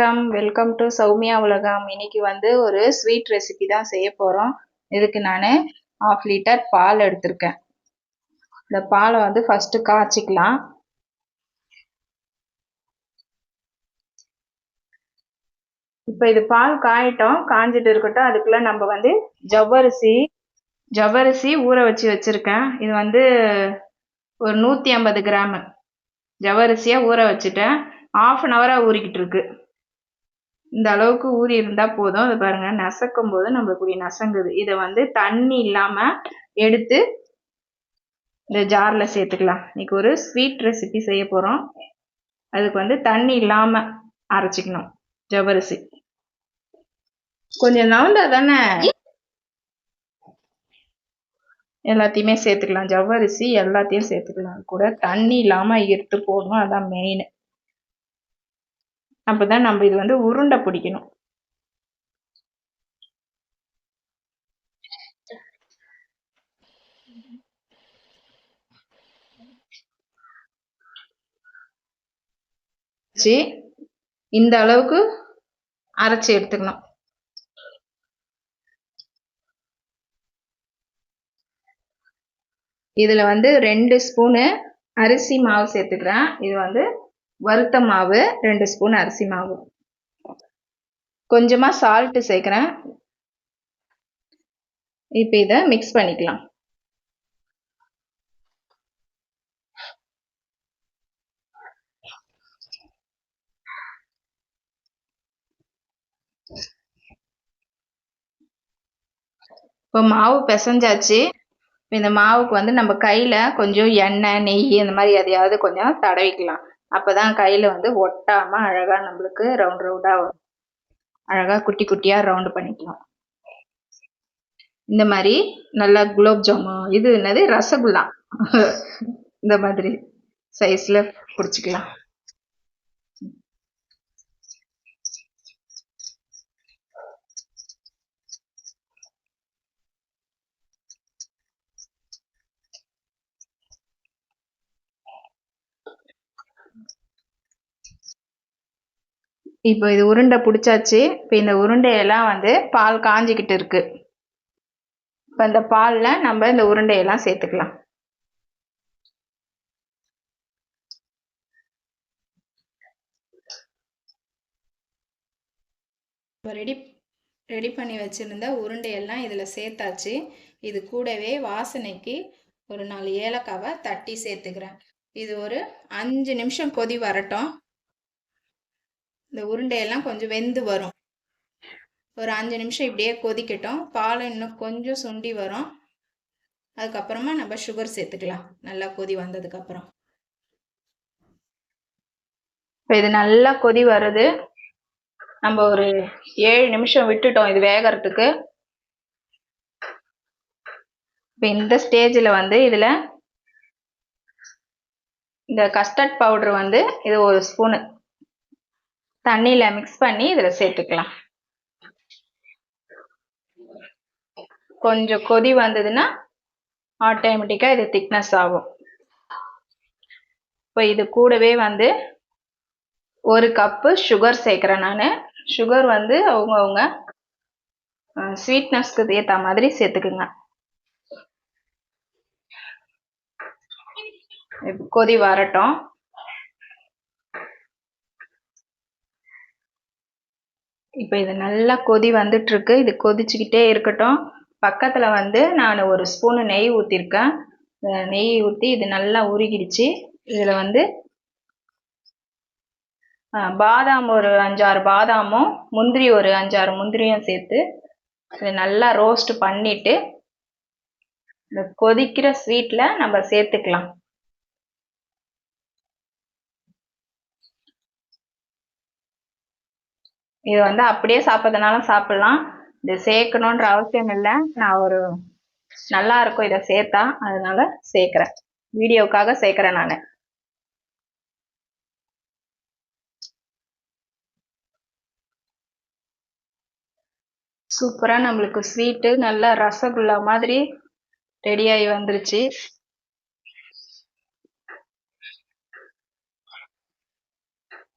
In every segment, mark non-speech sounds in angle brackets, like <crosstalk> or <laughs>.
வணக்கம். Welcome to Soumya உலகம் இன்னைக்கு வந்து ஒரு ஸ்வீட் ரெசிபி தான் செய்ய போகிறோம் இதுக்கு நான் ஆஃப் லிட்டர் பால் எடுத்திருக்கேன். இந்த பாலை வந்து ஃபஸ்ட்டு காய்ச்சிக்கலாம். இப்போ இது பால் காயட்டும். காஞ்சிட்டு இருக்கட்டும். அதுக்குள்ளே நம்ம வந்து ஜவ்வரிசி ஜவ்வரிசி ஊற வச்சு வச்சுருக்கேன். இது வந்து ஒரு நூற்றி ஐம்பது கிராமு. ஜவ்வரிசியாக ஊற வச்சுட்டேன். ஆஃப் அன் ஹவராக ஊறிக்கிட்டு இருக்கு. இந்த அளவுக்கு ஊறி இருந்தால் போதும். அது பாருங்கள் நசக்கும் போது நம்மளுக்கு இப்படி நசங்குது. இதை வந்து தண்ணி இல்லாமல் எடுத்து இந்த ஜாரில் சேர்த்துக்கலாம். இன்னைக்கு ஒரு ஸ்வீட் ரெசிபி செய்ய போகிறோம் அதுக்கு வந்து தண்ணி இல்லாமல் அரைச்சிக்கணும். ஜவ்வரிசி. கொஞ்சம் நவந்தா தானே? எல்லாத்தையுமே சேர்த்துக்கலாம். ஜவ்வரிசி எல்லாத்தையும் சேர்த்துக்கலாம். கூட தண்ணி இல்லாமல் எடுத்து போடணும். அதான் மெயின் அப்போதான் நம்ம இது வந்து உருண்டை பிடிக்கணும். இந்த அளவுக்கு அரைச்சி எடுத்துக்கணும். இதில் வந்து ரெண்டு ஸ்பூனு அரிசி மாவு சேர்த்துக்கிறேன். இது வந்து வறுத்த மாவு ரெண்டு ஸ்பூன் அரிசி மாவு. கொஞ்சமாக சால்ட்டு சேர்க்குறேன். இப்போ இதை மிக்ஸ் பண்ணிக்கலாம். இப்போ மாவு பிசைஞ்சாச்சு. இந்த மாவுக்கு வந்து நம்ம கையில் கொஞ்சம் எண்ணெய் நெய் இந்த மாதிரி எதையாவது கொஞ்சம் தடவிக்கலாம். அப்போ தான் கையில் வந்து ஒட்டாமல் அழகாக நம்மளுக்கு ரவுண்ட் ரவுண்டாக வரும். அழகாக குட்டி குட்டியாக ரவுண்டு பண்ணிக்கலாம். இந்த மாதிரி நல்லா குலோப் ஜாமுன் இது என்னது? ரசகுல்லா. <laughs> இந்த மாதிரி சைஸில் பிடிச்சிக்கலாம். இப்போ இது உருண்டை பிடிச்சாச்சு. இப்போ இந்த உருண்டையெல்லாம் வந்து பால் காஞ்சிக்கிட்டு இருக்கு. இப்போ இந்த பாலில் நம்ம இந்த உருண்டையெல்லாம் சேர்த்துக்கலாம். இப்போ ரெடி ரெடி பண்ணி வச்சுருந்த உருண்டையெல்லாம் இதில் சேர்த்தாச்சு. இது கூடவே வாசனைக்கு ஒரு நாலு ஏலக்காவை தட்டி சேர்த்துக்கிறேன். இது ஒரு அஞ்சு நிமிஷம் கொதி வரட்டும். இந்த உருண்டையெல்லாம் கொஞ்சம் வெந்து வரும். ஒரு அஞ்சு நிமிஷம் இப்படியே கொதிக்கட்டும். பால் இன்னும் கொஞ்சம் சுண்டி வரும். அதுக்கப்புறமா நம்ம சுகர் சேர்த்துக்கலாம். நல்லா கொதி வந்ததுக்கப்புறம். இப்போ இது நல்லா கொதி வருது. நம்ம ஒரு ஏழு நிமிஷம் விட்டுட்டோம் இது வேகிறதுக்கு. இப்போ இந்த ஸ்டேஜில் வந்து இதில் இந்த கஸ்டர்ட் பவுடர் வந்து இது ஒரு ஸ்பூனு தண்ணியில் மிக்ஸ் பண்ணி இதில் சேர்த்துக்கலாம். கொஞ்சம் கொதி வந்ததுன்னா ஆட்டோமேட்டிக்காக இது திக்னஸ் ஆகும். இப்போ இது கூடவே வந்து ஒரு கப்பு சுகர் சேர்க்குறேன் நான். சுகர் வந்து அவங்கவுங்க ஸ்வீட்னஸ்க்கு ஏற்ற மாதிரி சேர்த்துக்குங்க. கொதி வரட்டும். இப்போ இது நல்லா கொதி வந்துட்டுருக்கு. இது கொதிச்சுக்கிட்டே இருக்கட்டும். பக்கத்தில் வந்து நான் ஒரு ஸ்பூனு நெய் ஊற்றிருக்கேன் நெய் ஊற்றி இது நல்லா உருகிடுச்சு. இதில் வந்து பாதாம் ஒரு அஞ்சாறு பாதாமும் முந்திரி ஒரு அஞ்சாறு முந்திரியும் சேர்த்து இதை நல்லா ரோஸ்ட் பண்ணிவிட்டு இந்த கொதிக்கிற ஸ்வீட்டில் நம்ம சேர்த்துக்கலாம். இது வந்து அப்படியே சாப்பிட்றதுனாலும் சாப்பிட்லாம். இது சேர்க்கணுன்ற அவசியம் இல்லை. நான் ஒரு நல்லா இருக்கும் இதை சேர்த்தா அதனால சேர்க்குறேன். வீடியோவுக்காக சேர்க்குறேன் நான். சூப்பராக நம்மளுக்கு ஸ்வீட்டு நல்லா ரசகுல்லா மாதிரி ரெடியாகி வந்துருச்சு.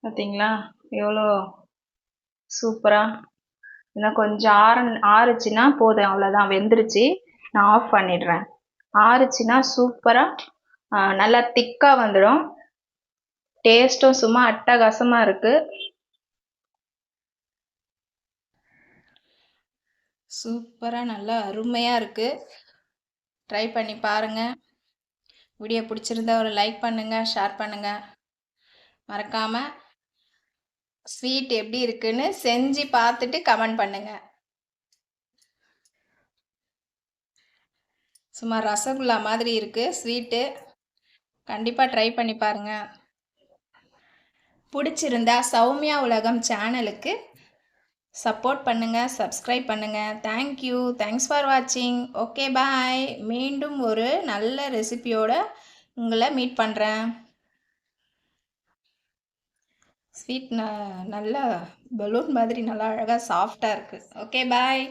பார்த்தீங்களா எவ்வளோ சூப்பராக இன்னும் கொஞ்சம் ஆற ஆறுச்சுன்னா போதும் அவ்வளோதான் வெந்துருச்சு நான் ஆஃப் பண்ணிடுறேன். ஆறுச்சுன்னா சூப்பராக நல்லா திக்காக வந்துடும். டேஸ்ட்டும் சும்மா அட்டகாசமாக இருக்குது சூப்பராக நல்லா அருமையாக இருக்குது ட்ரை பண்ணி பாருங்கள் வீடியோ பிடிச்சிருந்தா ஒரு லைக் பண்ணுங்கள் ஷேர் பண்ணுங்கள் மறக்காமல் ஸ்வீட் எப்படி இருக்குன்னு செஞ்சு பார்த்துட்டு கமெண்ட் பண்ணுங்கள் சும்மா ரசகுல்லா மாதிரி இருக்குது ஸ்வீட்டு. கண்டிப்பாக ட்ரை பண்ணி பாருங்கள் பிடிச்சிருந்தா சௌமியா உலகம் சேனலுக்கு சப்போர்ட் பண்ணுங்கள் சப்ஸ்கிரைப் பண்ணுங்கள் தேங்க்யூ தேங்க்ஸ் ஃபார் வாட்சிங் ஓகே பாய் மீண்டும் ஒரு நல்ல ரெசிபியோட உங்களை மீட் பண்ணுறேன் ஸ்வீட் ந நல்லா பலூன் மாதிரி நல்லா அழகாக சாஃப்டாக இருக்குது ஓகே பாய்